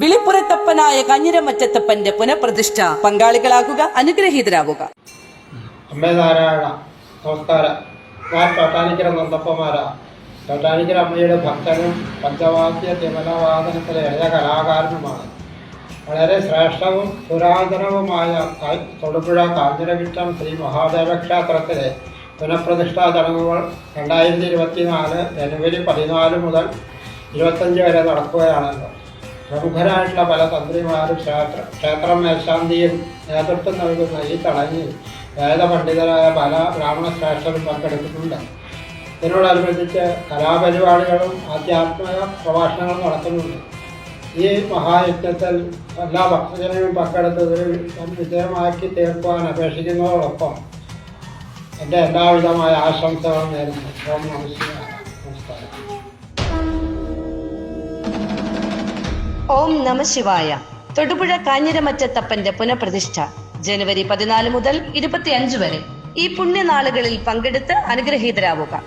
വിളിപ്പുറത്തപ്പനായ കഞ്ഞിരമറ്റത്തപ്പന്റെ പുനഃപ്രതിഷ്ഠ പങ്കാളികളാകുക അനുഗ്രഹീതരാകുക അമ്മേ നാരായണ നമസ്കാരം. ഞാൻ ചോട്ടാനിക്കര അമ്മയുടെ ഭക്തനും പഞ്ചവാദ്യ തിമലവാദനത്തിലെ ഇളയ കലാകാരനുമാണ്. വളരെ ശ്രേഷ്ഠവും പുരാതനവുമായ തൊടുപുഴ കാഞ്ഞിരവിറ്റം ശ്രീ മഹാദേവ ക്ഷേത്രത്തിലെ പുനഃപ്രതിഷ്ഠാ ചടങ്ങുകൾ രണ്ടായിരത്തി ഇരുപത്തിനാല് ജനുവരി പതിനാല് മുതൽ ഇരുപത്തഞ്ച് വരെ നടക്കുകയാണല്ലോ. പ്രമുഖരായിട്ടുള്ള പല തന്ത്രിമാരും ക്ഷേത്ര ക്ഷേത്രം മേൽശാന്തിയും നേതൃത്വം നൽകുന്ന ഈ ചടങ്ങിൽ വേദപണ്ഡിതരായ പല ബ്രാഹ്മണ ശ്രേഷ്ഠരും പങ്കെടുത്തിട്ടുണ്ട്. ഇതിനോടനുബന്ധിച്ച് കലാപരിപാടികളും ആധ്യാത്മിക പ്രഭാഷണങ്ങളും നടത്തുന്നുണ്ട്. ഈ മഹായജ്ഞത്തിൽ എല്ലാ ഭക്തജനങ്ങളും പങ്കെടുത്തതിൽ വിജയമാക്കി തീർക്കുവാൻ അപേക്ഷിക്കുന്നതോടൊപ്പം എന്റെ എല്ലാവിധമായ ആശംസകളും നേരുന്നു. നമസ്കാരം. ഓം നമ ശിവായ. തൊടുപുഴ കാഞ്ഞിരമറ്റത്തപ്പന്റെ പുനഃപ്രതിഷ്ഠ ജനുവരി പതിനാല് മുതൽ ഇരുപത്തിയഞ്ച് വരെ. ഈ പുണ്യനാളുകളിൽ പങ്കെടുത്ത് അനുഗ്രഹീതരാവുക.